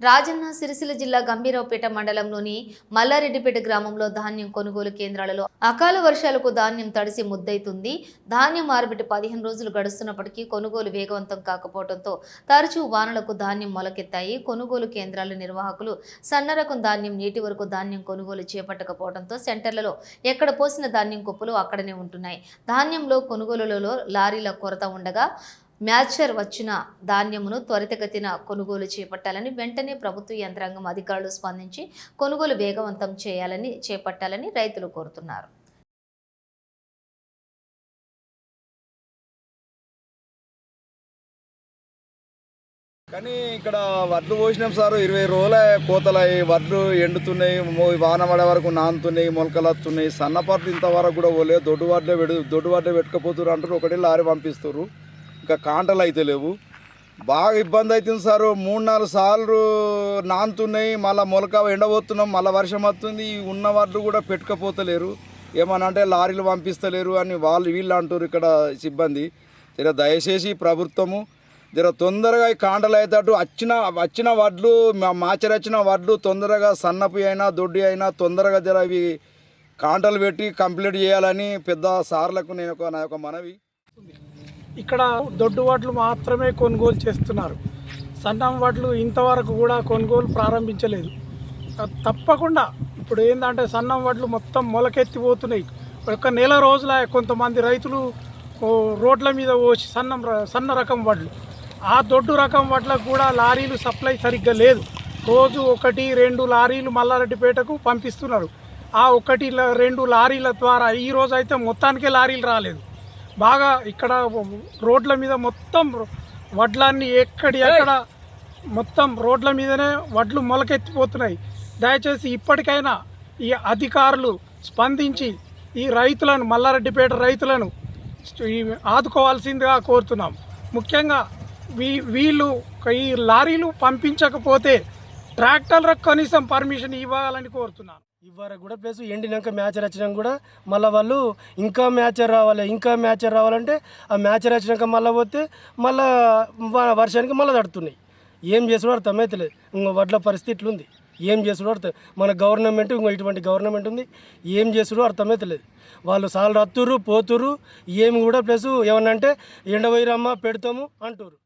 రాజన్న సిరిసిల్ల జిల్లా గంభీరావుపేట మండలంలోని మల్లారెడ్డిపేట గ్రామంలో ధాన్యం కొనుగోలు కేంద్రాలలో అకాల వర్షాలకు ధాన్యం తడిసి ముద్దైతుంది ధాన్యం ఆరబెట్టి పదిహేను రోజులు గడుస్తున్నప్పటికీ కొనుగోలు వేగవంతం కాకపోవడంతో తరచూ వానలకు ధాన్యం మొలకెత్తాయి. కొనుగోలు కేంద్రాల నిర్వాహకులు సన్నరకం ధాన్యం నీటి వరకు ధాన్యం కొనుగోలు చేపట్టకపోవడంతో సెంటర్లలో ఎక్కడ పోసిన ధాన్యం కుప్పలు అక్కడనే ఉంటున్నాయి. ధాన్యంలో కొనుగోలులలో లారీల కొరత ఉండగా మ్యాచర్ వచ్చిన ధాన్యమును త్వరితగతిన కొనుగోలు చేపట్టాలని వెంటనే ప్రభుత్వ యంత్రాంగం అధికారులు స్పందించి కొనుగోలు వేగవంతం చేయాలని చేపట్టాలని రైతులు కోరుతున్నారు. కానీ ఇక్కడ వడ్లు పోసినాం సార్. ఇరవై రోజుల కోతలయ్యి వడ్లు ఎండుతున్నాయి వాన పడే వరకు నానుతున్నాయి మొలకలు వస్తున్నాయి సన్నపాట్లు ఇంతవరకు కూడా పోలేదు. దొడ్డు వడ్లే పెడు దొడ్డు వడ్లే పెట్టుకపోతున్నారు అంటారు ఒకటి లారీ పంపిస్తారు ఇంకా కాంటలు అయితే లేవు. బాగా ఇబ్బంది అవుతుంది సార్. మూడు నాలుగు సార్లు నానుతున్నాయి. మళ్ళీ మొలక ఎండబోతున్నాం. మళ్ళీ వర్షం వస్తుంది. ఉన్న వడ్లు కూడా పెట్టుకపోతలేరు. ఏమన్నా అంటే లారీలు పంపిస్తలేరు అని వాళ్ళు వీళ్ళు అంటారు ఇక్కడ సిబ్బంది. జర దయచేసి ప్రభుత్వము జర తొందరగా ఈ కాండలు అయ్యేటట్టు వచ్చిన వచ్చిన వడ్లు మాచరచ్చిన వడ్లు తొందరగా సన్నపు అయినా దొడ్డి అయినా తొందరగా జర ఇవి కాంటలు పెట్టి కంప్లీట్ చేయాలని పెద్ద సార్లకు నేను ఒక నా యొక్క మనవి. ఇక్కడ దొడ్డు వడ్లు మాత్రమే కొనుగోలు చేస్తున్నారు. సన్నం వడ్లు ఇంతవరకు కూడా కొనుగోలు ప్రారంభించలేదు. తప్పకుండా ఇప్పుడు ఏంటంటే సన్నం వడ్లు మొత్తం మొలకెత్తిపోతున్నాయి. ఒక నెల రోజుల కొంతమంది రైతులు రోడ్ల మీద పోసి సన్నం సన్న రకం వడ్లు ఆ దొడ్డు రకం వడ్లకు కూడా లారీలు సప్లై సరిగ్గా లేదు. రోజు ఒకటి రెండు లారీలు మల్లారెడ్డిపేటకు పంపిస్తున్నారు. ఆ ఒకటి రెండు లారీల ద్వారా ఈ రోజు అయితే మొత్తానికే లారీలు రాలేదు. బాగా ఇక్కడ రోడ్ల మీద మొత్తం వడ్లన్నీ ఎక్కడి ఎక్కడ మొత్తం రోడ్ల మీదనే వడ్లు మొలకెత్తిపోతున్నాయి. దయచేసి ఇప్పటికైనా ఈ అధికారులు స్పందించి ఈ రైతులను మల్లారెడ్డిపేట రైతులను ఆదుకోవాల్సిందిగా కోరుతున్నాం. ముఖ్యంగా వీ వీళ్ళు ఈ లారీలు పంపించకపోతే ట్రాక్టర్లకు కనీసం పర్మిషన్ ఇవ్వాలని కోరుతున్నాను. ఇవ్వరకు కూడా ప్లస్ ఎండినాక మ్యాచర్ వచ్చినాక కూడా మళ్ళీ వాళ్ళు ఇంకా మ్యాచర్ రావాలి ఇంకా మ్యాచర్ రావాలంటే ఆ మ్యాచర్ వచ్చినాక మళ్ళీ పోతే మళ్ళీ వర్షానికి మళ్ళీ తడుతున్నాయి. ఏం చేసుడు అర్థమైతలేదు. ఇంకా వడ్ల పరిస్థితి ఇట్లుంది. ఏం చేసుడు అర్థం మన గవర్నమెంట్ ఇంకో ఇటువంటి గవర్నమెంట్ ఉంది. ఏం చేసుడు అర్థమైతలేదు. వాళ్ళు సాలు రత్తురు పోతురు ఏమి కూడా ప్లస్ ఏమన్నా అంటే ఎండవైరమ్మ పెడతాము అంటారు